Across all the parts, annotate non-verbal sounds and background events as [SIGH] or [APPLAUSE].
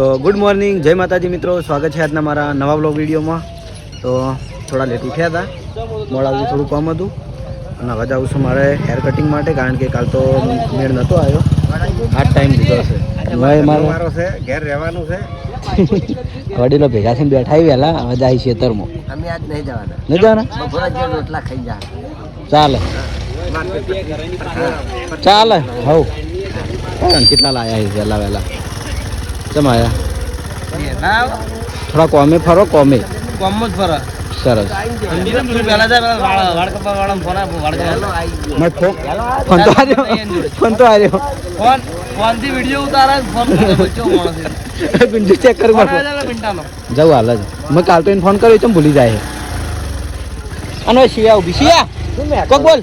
તો good morning જય માતાજી મિત્રો. સ્વાગત છે આજના મારા નવા બ્લોગ વિડીયોમાં. તો થોડા લેટ ઉઠ્યા હતા. મોડાવું થોડું કામ હતું. અને હવે જાઉં છું મારે હેર કટિંગ માટે કારણ કે કાલ તો મેળ નહોતો આવ્યો. આ ટાઈમ લીધો છે મારે છે ઘેર રહેવાનું છે. વડીલો ભેગા થઈને બેઠા વહેલા હવે જાય ખેતરમાં અમે આજ નહીં જવાના. નહીં જવાના? રોટલા ખાઈ જા. ચાલે. ચાલે. હવ. કેટલા લાયા છે વહેલા વહેલા? ચમ થોડા કોમે ફરો કોમે. કોમ જ ફરો. સરસ. જવું હાલ જ મેં કાલ તો એને ફોન કર્યો ચમ ભૂલી જાય અને શિયા ઊભી. શિયા કોક બોલ.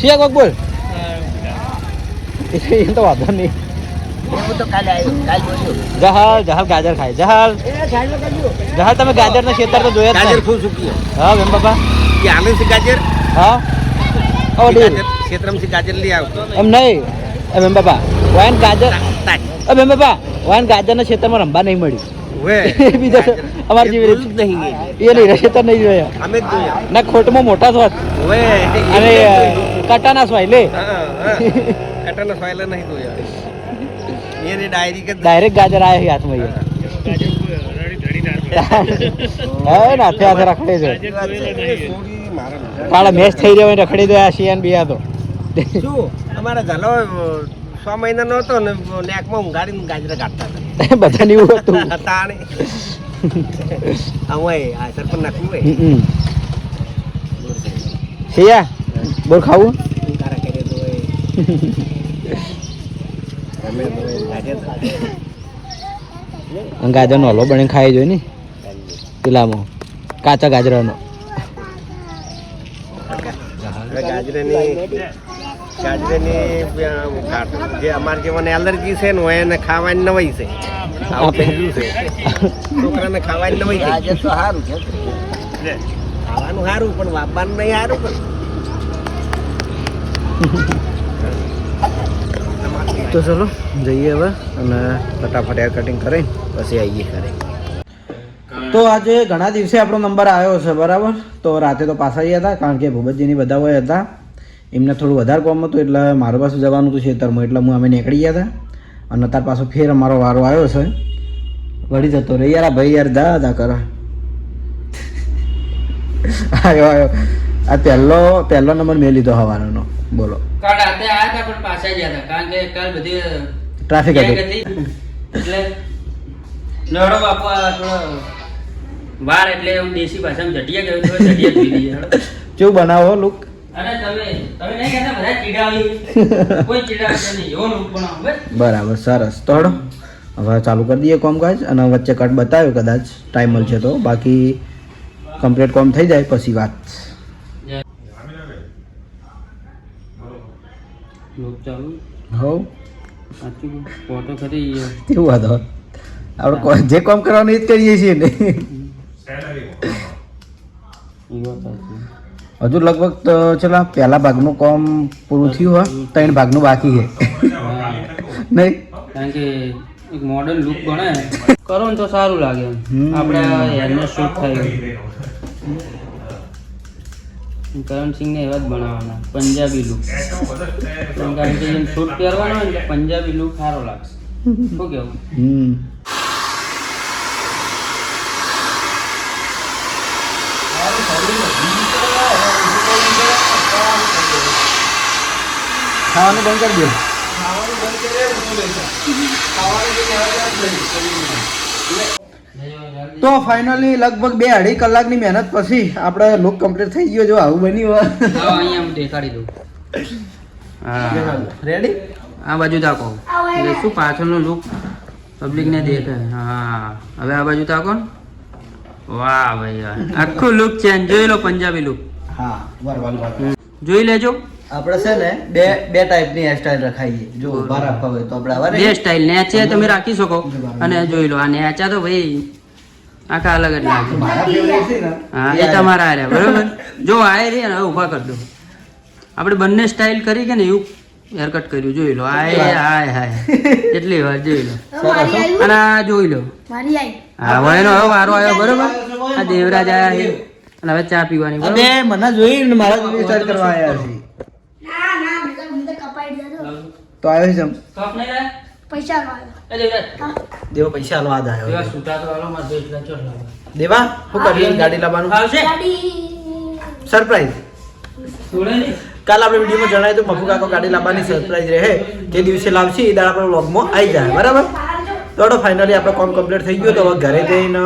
શિયા કોક બોલ. એ તો વાંધો નહીં. જહાલ જહાલ ગાજર ખાય જહાલ. જહાલ તમે ગાજર ના ખેતર તો જોયા ગાજર નહીં. સુકી હા બેન બાપા. કે આમે છે ગાજર? હા. ઓ ગાજર ક્ષેત્રમ ગાજર લઈ આવ એમ નહીં. એ બેન બાપા વાન ગાજર અ બેન બાપા વાન ગાજર ના ખેતરમાં રમવા નહીં મળ્યું વે [LAUGHS] બીજા અમાર જેવી રીત. નહીં એ નહીં ખેતર નહીં જોયા. અમે જોયા. ના ખોટમાં મોટા સ્વાદ વે અને કટાના સ્વાય લે કટન લે નહીં જોયા. એને ડાયરી કે ડાયરેક્ટ ગાજર આયા છે હાથમાં અહીંયા. હે. નાથે હાથે રખડે છે. પાડા મેચ થઈ રહ્યો હોય રખડી દો આ શિયાન બિયા તો. શું? અમારા ઝાલો છ મહિનાનો હતો ને નેકમાં ઊંઘાડીને ગાજરા કાઢતા [LAUGHS] બધા એવું હતું. [LAUGHS] હતા તાણે આવું આ સરપંચ નાખવું હોય. બોલ ખાવું [LAUGHS] તારા કરે તો હોય અમે તો હોય, ગાજર અને ગાજરનો હલો બને ખાઈ જોઈ ને? પેલામાં કાચા ગાજરાનો. ગાજરની ગાજરની જે મને એલર્જી છે ને એને ખાવાની નવાઈ છે. આવું પહેલું છે. છોકરાને ખાવાની નવાઈ છે. તો સારું છે. ખાવાનું સારું પણ વાપવાનું નહીં સારું પણ. તો ચલો, જઈએ હવે અને ફટાફટ હેર કટિંગ કરી પછી આવીએ ઘરે. તો આજે ઘણા દિવસે આપણો નંબર આવ્યો છે, બરાબર? તો રાતે તો પાછા ગયા હતા, કારણ કે ભૂપતજીની બધા હોય હતા. એમને થોડું વધારે કોમ હતું, એટલે મારું પાછું જવાનું હતું ખેતરમાં, એટલે હું અમે નીકળી ગયા હતા. અને અત્યારે પાછો ફેર અમારો વારો આવ્યો છે. વળી જતો રે યાર ભાઈ યાર દા દા કરો. [LAUGHS] આવ્યો આવ્યો આ પહેલો પહેલો નંબર મેં લીધો હવાનો બોલો. કાલ રાતે આયા હતા પણ પાછા ગયા હતા કારણ કે કાલ બધી ટ્રાફિક હતી. એટલે નડો બાપુ થોડો વાર એટલે હું દેશી ભાષામાં જટિયા ગયો તો જટિયા જોઈ લઈએ કેવું બનાવો લુક અરે તમે તમે નહીં કહેતા બધા ચીડાવી [LAUGHS] કોઈ ચીડાવશે નહીં એવો લુક બનાવો બરાબર સરસ. તો હવે ચાલુ કરી દઈએ કોમકાજ અને વચ્ચે કટ બતાવ્યો કદાચ ટાઈમ મળશે તો. બાકી કમ્પ્લીટ કોમ થઈ જાય પછી વાત. હતો આપણે જે કોમ કરવાનું એ જ કરીએ છીએ ને. હજુ લગભગ તો ચલો પહેલા ભાગનું કોમ પૂરું થયું હોય ત્રણ ભાગનું બાકી છે. નહીં? કારણ કે એક મોડર્ન લુક બને કરો ને તો સારું લાગે આપણે હેરને શૂટ થાય. કરણ સિંહને એવા જ બનાવવાના પંજાબી લુક કારણ કે જેમ શૂટ પહેરવાનો હોય ને એટલે પંજાબી લુક સારો લાગશે શું કેવું? ખાવાનું બંધ કરી દો. તો ફાઇનલી લગભગ બે અઢી કલાકની મહેનત પછી આપણે લુક કમ્પ્લીટ થઈ ગયો. જો આવું બન્યું હોય. અહીંયા હું દેખાડી દઉં. હા. રેડી આ બાજુ તાકો. એટલે શું પાછળનો લુક પબ્લિકને દેખે હા. હવે આ બાજુ તાકો વાહ ભાઈ આખું લુક ચેન્જ જોઈ લો પંજાબી લુક હા જોઈ લેજો. આપણે છે ને બે બે ટાઈપની હેરસ્ટાઈલ રખાઈએ. જો ઊભા રાખવા હોય તો આપણે આવા બે સ્ટાઇલ નેચે તમે રાખી શકો. અને જોઈ લો આ નેચા તો ભાઈ આખા અલગ જ લાગે. હા એ તમારા આર્યા બરોબર? જો આ રે ને હવે ઊભા કરી દો. આપણે બંને સ્ટાઇલ કરી કે ને એવું હેરકટ કર્યું જોઈ લો. આય હાય હાય. કેટલી વાર જોઈ લો. અને આ જોઈ લો. હા વયનો હવે વારો આવ્યો બરોબર? આ દેવરાજ આયા છે. અને હવે ચા પીવાની બરોબર? મને જોઈ મારા સ્ટાઈલ કરવા આવ્યા છે ના ના મને મને કપાઈ દીધો તો આવ્યો છે કપ નહીં રે? પૈસા લાવ્યો એ દેવરાજ, દેવો પૈસા હાલવા જ દેવા સુતા તો આલો મારે તો એટલા ચોર લાવવા. દેવા હું કરી ગાડી લાવવાનું? આવશે? ગાડી. સરપ્રાઈઝ જોડે ને કાલ આપણે વિડીયોમાં જણાય તો મફુ કાકો ગાડી લાવવાની સરપ્રાઈઝ રહે. જે દિવસે લાવશે એ દાડા આપણે વ્લોગમાં આવી જાય. બરાબર? તો ફાઇનલી આપણો કોમ કમ્પ્લીટ થઈ ગયો તો હવે ઘરે જઈને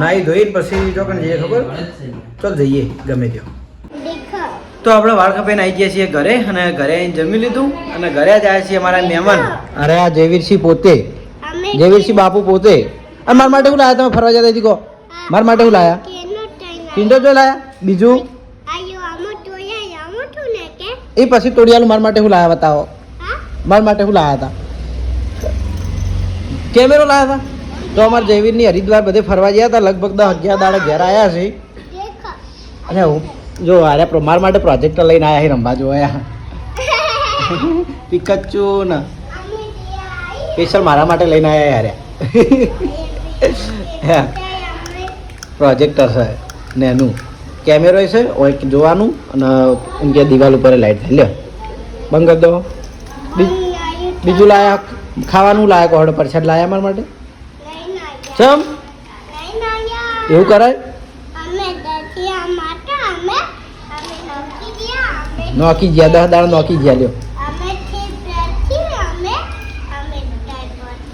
નાહી ધોઈને પછી જો કણ જઈએ ખબર? ચાલ જઈએ ગમે ત્યાં. તો આપણે વાળ કપાઈને આવી ગયા છીએ ઘરે અને ઘરે આવીને જમી લીધું અને ઘરે જ આવ્યા છીએ અમારા મહેમાન. અરે આ જયવીરસિંહ પોતે. જયવીરસિંહ બાપુ પોતે. અને મારા માટે શું લાયા? તમે ફરવા જતા હતી કહો. મારા માટે શું લાયા? પિંડો જો લાયા? બીજું? એ પછી તોડિયાલું મારા માટે શું લાયા બતાવો. મારા માટે શું લાયા હતા? કેમેરો લાયા હતા? તો અમારા જયવીરની હરિદ્વાર બધે ફરવા ગયા હતા. લગભગ દસ અગિયાર દાડે ઘેર આવ્યા છે અને હું જો અરે પ્રો- મારા માટે પ્રોજેક્ટર લઈને આવ્યા છે રમવા જોયા પિકચ્ચુ [LAUGHS] ને. સ્પેશિયલ મારા માટે લઈને આવ્યા યાર પ્રોજેક્ટર છે ને એનું. કેમેરો છે એક જોવાનું અને એમ કે દિવાલ ઉપર લાઈટ લ્યો. બંધ કરી દો. બીજું લાયા ખાવાનું લાયા કોહડો છે. લાયા મારા માટે? ચમ? એવું કરાય? નોકી ગયા દસ દાડા નોકી ગયા લ્યો.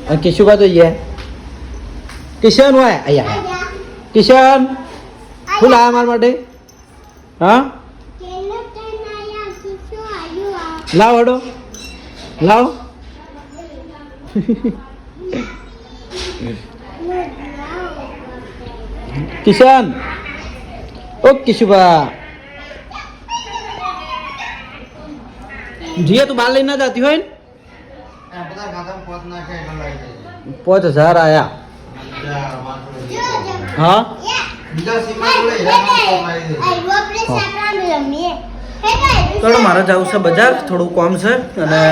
અને કિશુબા તો ગયા કિશન હોય અહીંયા કિશન શું લાયા મારા માટે? હા? લાવ હડો. લાવ. કિશન. ઓ કિશુબા જીએ તું બાર લઈને ના જતી હોય ને? પાંચ હજાર આયા. હા? થોડું મારે જવું છે બજાર. થોડું કોમ છે અને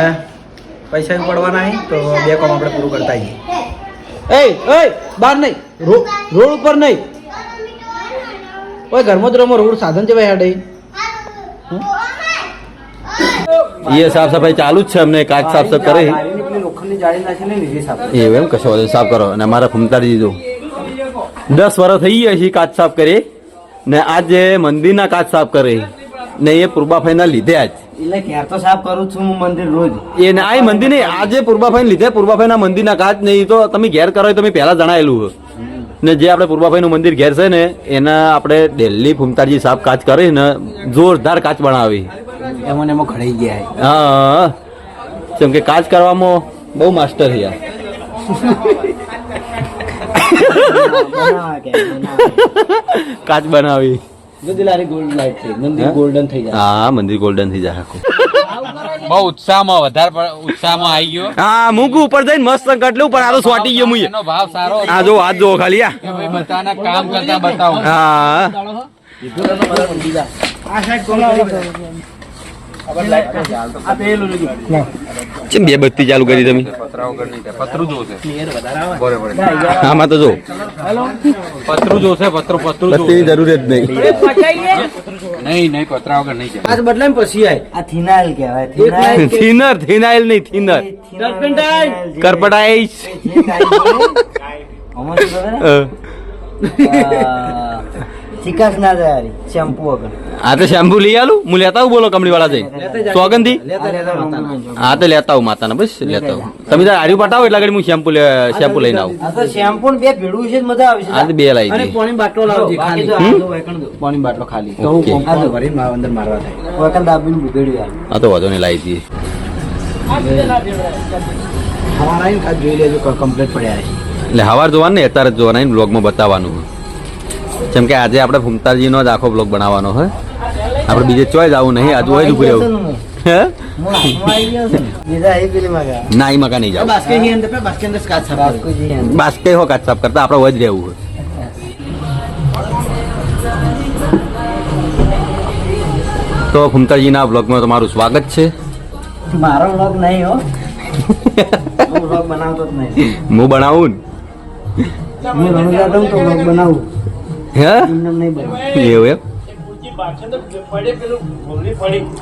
પૈસા બી પડવાના છે તો બે કોમ આપણે પૂરું કરતા આવીએ. એ એ બહાર નહીં. રોડ ઉપર નહીં. ઓય ઘરમાં જ રમો રોડ સાધન છે ભાઈ હેડે. એ સાફ સફાઈ ચાલુ જ છે અમને કાચ સાફ સફ કરે. એવું એમ કશો સાફ કરો અને અમારા ફૂમતાડી દીધું. દસ વર્ષ થઈ ગયા છે કાચ સાફ કરી ને આજે મંદિરના કાચ સાફ કરે ને એ પૂર્બાભાઈના લીધે આજ. એટલે ક્યાં તો સાફ કરું છું હું મંદિર રોજ. એ ને આ મંદિર નહીં આજે પૂર્બાભાઈ લીધે પૂર્બાભાઈના મંદિરના કાચ નહીં તો તમે ઘેર કરો તમે પહેલા જણાયેલું ને જે આપણે પૂર્બાભાઈનું મંદિર ઘેર છે ને એના આપણે ડેલી ફૂમતાજી સાફ કાચ કરી ને જોરદાર કાચ બનાવી. એમાં એમાં ઘડાઈ ગયા હા. જેમ કે કાચ કરવામાં બહુ માસ્ટર થયા કાચ બનાવી. ગોલ્ડ લાઈટ છે. મંદિર હે? ગોલ્ડન થઈ જાય. હા મંદિર ગોલ્ડન થઈ જાય. બહુ ઉત્સાહમાં વધારે ઉત્સાહમાં આવી ગયો. હા મૂકું ઉપર જઈને મસ્ત કટલું પણ આ તો સ્વાટી ગયો મુએ એનો ભાવ સારો આ જો હાથ જો ખાલી આ કે કામ કરતા બતાવું. હા. ચેમ બે બત્તી ચાલુ કરી તમે? પતરું આમાં તો જો. પતરું જોશે પતરું પતરું બત્તી જરૂર જ નહીં. નહીં નહીં પતરા વગર નહીં આજ બદલાય પછી આ થિનાઇલ કહેવાય. થિનર થિનાઇલ નહીં થિનર. કરપટાઈશ [LAUGHS] ચિકાસ ના જાય હારી, શેમ્પુ વગર. આ તો શેમ્પુ લઈ આલું? હું લેતા આવું બોલો કમળી વાળા જઈ સોગંધી? હા તો લેતા આવું માતાના બસ લેતા આવું. તમે તાર હાર્યું પટાવો એટલે આગળ હું શેમ્પુ શેમ્પુ લઈને આવું. આ તો શેમ્પુ બે ભેળું છે મજા આવશે આ તો બે લાવી અને પાણી બાટલો લાવજે ખાલી. પાણી બાટલો ખાલી. તો. હું પંપ ભરીને મારા અંદર મારવા થાય. વકલ દાબીને બુગડ્યું આ તો વાંધો નહીં લાવી દઈએ. હવાર આવીને કાંઈ જોઈ લેજો કમ્પ્લીટ પડ્યા છે. એટલે હવાર જોવાનું ને અત્યારે જ જોવાના બ્લોગમાં બતાવવાનું. જેમ કે આજે આપણે ફૂમતાજીનો જ આખો બ્લોગ બનાવવાનો હોય આપણે બીજે ચોય જવું નહીં આજુ હોય ઊભી રહેવું ને. એ મકા નહીં જાવ. બાસ્કે હો કાચ સાફ કરતા આપણે હોય જ રહેવું હોય. તો ફૂમતાજીના બ્લોગમાં તમારું સ્વાગત છે. મારો બ્લોગ નહીં હો. હું બનાવતો જ નહીં. હું બનાવું હું રણુજા દઉં તો બ્લોગ બનાવું. હે? એવું એમ?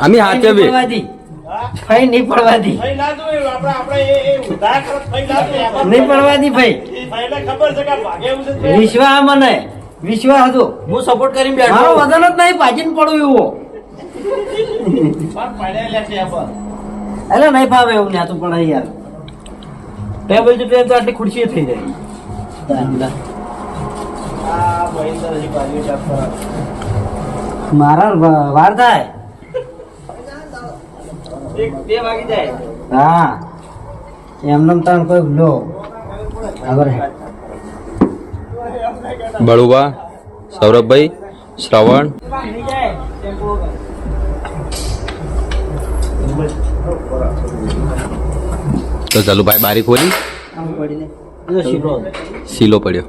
અમે હાચે બે. ફઈ નહીં પડવાથી નહીં પડવાથી ભાઈ વિશ્વા મને. વિશ્વા હતો. હું સપોર્ટ કરી મારો વજન જ નહીં પાજીને પડું એવો. અરે નહીં ફાવે એવું ને આ તો પણ યાર ટેબલ તો આટલી ખુરશી થઈ જાય. મારા વાર થાય. હા. એમને તમે કોઈ લો. ખબર બળુબા સૌરભભાઈ શ્રવણ. તો ચલુભાઈ બારી ખોલી. સીલો પડ્યો.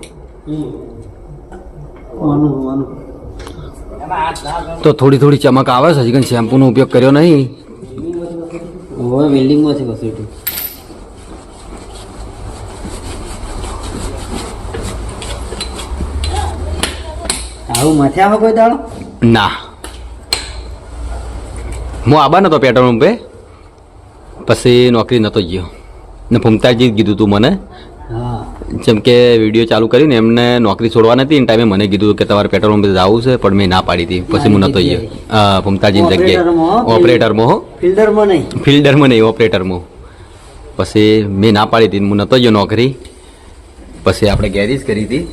તો થોડી થોડી ચમક આવે છે હજી શેમ્પૂનો ઉપયોગ કર્યો નહીં? હવે વેલ્ડિંગમાંથી ઘસીટું આવું માથે આવે કોઈ દાડો? ના. હું આબા નતો પેટ્રોલ પંપે? પછી નોકરી નતો ગયો. ને ફૂમતાજી જ કીધું તું મને. જેમ કે વીડિયો ચાલુ કરીને એમને નોકરી છોડવા નથી એ ટાઈમે મને કીધું કે તમારે પેટ્રોલ પંપ જવું છે પણ મેં ના પાડી હતી. પછી હું નતો ગયો. હા જગ્યાએ. ઓપરેટરમાં હો? ફિલ્ડરમાં નહીં. ફિલ્ડરમાં નહીં ઓપરેટરમાં. પછી મેં ના પાડી હતી હું નતો ગયો નોકરી. પછી આપણે ગેરેજ કરી હતી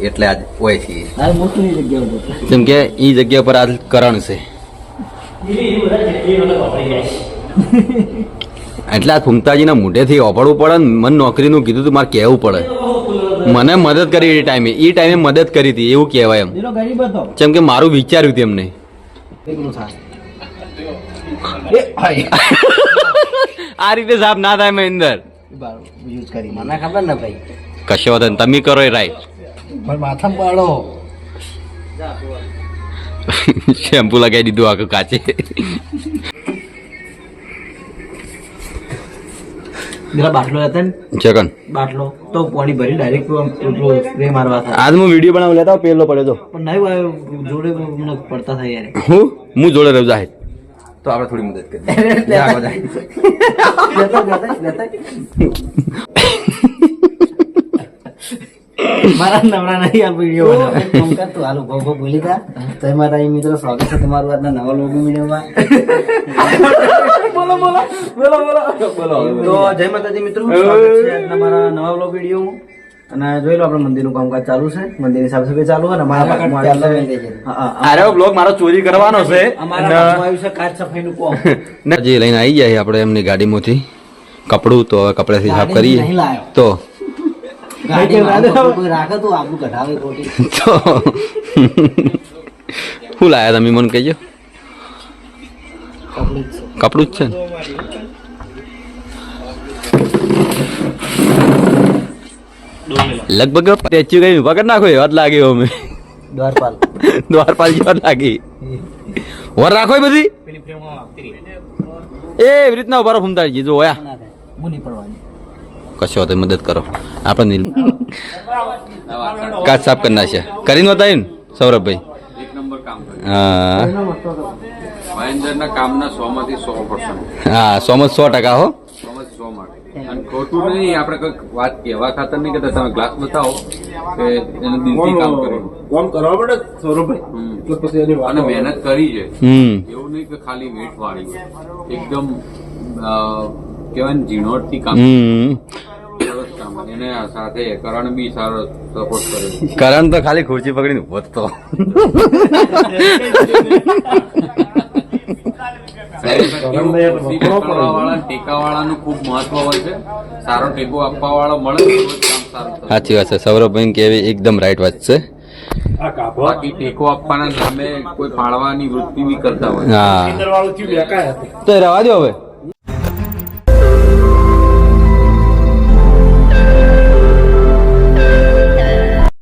એટલે આજ હોય છીએ. હાલ મોટું જગ્યા ઉપર. જેમ કે એ જગ્યા પર આજ કરણ છે. એટલે આ ફૂમતાજીના મોઢેથી ઓપડવું પડે ને મને નોકરીનું કીધું તું મારે કહેવું પડે. મને મદદ કરી એ ટાઈમે. એ ટાઈમે મદદ કરી હતી એવું કહેવાય એમ. જેમ કે મારું વિચાર્યું હતું એમને. આ રીતે સાફ ના થાય મહેન્દર યુઝ કરી. મને ખબર ને ભાઈ. કશો વાંધો તમે કરો એ રાઈટ. પણ માથામાં પાડો. શેમ્પુ લગાવી દીધું આખું કાચે. પેલા બાટલો હતા ને? ચકન. બાટલો. તો પાણી ભરી ડાયરેક્ટ સ્પ્રે મારવા થાય આજ હું વીડિયો બનાવ લેતા પેલો પડ્યો તો. પણ નહીં આવ્યો જોડે મને પડતા થાય યાર. હું? હું જોડે રહ્યો જાહેર. તો આપણે થોડી મદદ કરીએ [LAUGHS] આગળ જાય. લેતા લેતા લેતા મારા નવરા નહીં આ વીડિયો બનાવે. ફોન કર તું હાલો ભો ભો બોલી તા તો મારા અહીં મિત્રો સ્વાગત છે તમારું આજના નવા લોગો વિડીયોમાં બોલો બોલો બોલો બોલો. તો જય માતાજી મિત્રો સ્વાગત છે આજના મારા નવા વીડિયો વિડીયોમાં અને જોઈ લો આપણે મંદિરનું કામકાજ ચાલુ છે. મંદિરની સાફ સફાઈ ચાલુ છે અને મારા પાકમાં આવ્યું છે- આરે બ્લોગ મારો ચોરી કરવાનો છે. અમારા પાકમાં આવ્યું છે કાચ સફાઈનું કોમ. ને લઈને આવી જાય આપણે એમની ગાડીમાંથી. કપડું તો હવે કપડાથી સાફ કરીએ. તો ગાડીમાં આપણું કોઈ રાખે તો શું લાયા તમે મને કહેજો? કપડું જ છે. ને? લગભગ સ્ટેચ્યુ કઈ ઊભા નાખો એવા જ લાગે અમે. દ્વારપાલ. દ્વારપાલ જેવા લાગી. વર રાખો એ બધી. એ એવી રીતના ઊભા રહો ફૂમતાજી જો ઓયા થાય. મુની પડવાની. કશો તો મદદ કરો. આપણે નીલ કાચ સાફ કરી નાખશે કરીને બતાવ્યું ને સૌરભભાઈ? એક નંબર કામ કર્યું હા સો માં સો ટકા હો ખોટું નહીં આપણે કોઈ વાત કહેવા ખાતર નહીં કહેતા તમે ગ્લાસ બતાવો કે એને દિલથી કામ કર્યું. કોમ કરવા પડે સૌરભભાઈ. પછી એની અને મહેનત કરી છે. એવું નહીં કે ખાલી વેઠ વાળી એકદમ કહેવાય ને ઝીણવટથી કામ હમ. કામ એને સાથે કરણ બી સારો સપોર્ટ કર્યો કરણ તો ખાલી ખુરશી પકડીને ઊભો જ તો. વાળા ખૂબ મહત્વ હોય છે. સારો ટેકો આપવા વાળો મળે સાચી વાત છે. સૌરભભાઈ કેવી એકદમ રાઈટ વાત છે. બાકી ટેકો આપવાના નામે કોઈ ફાળવાની વૃત્તિ બી કરતા હોય. હા. તો રવા દો હવે.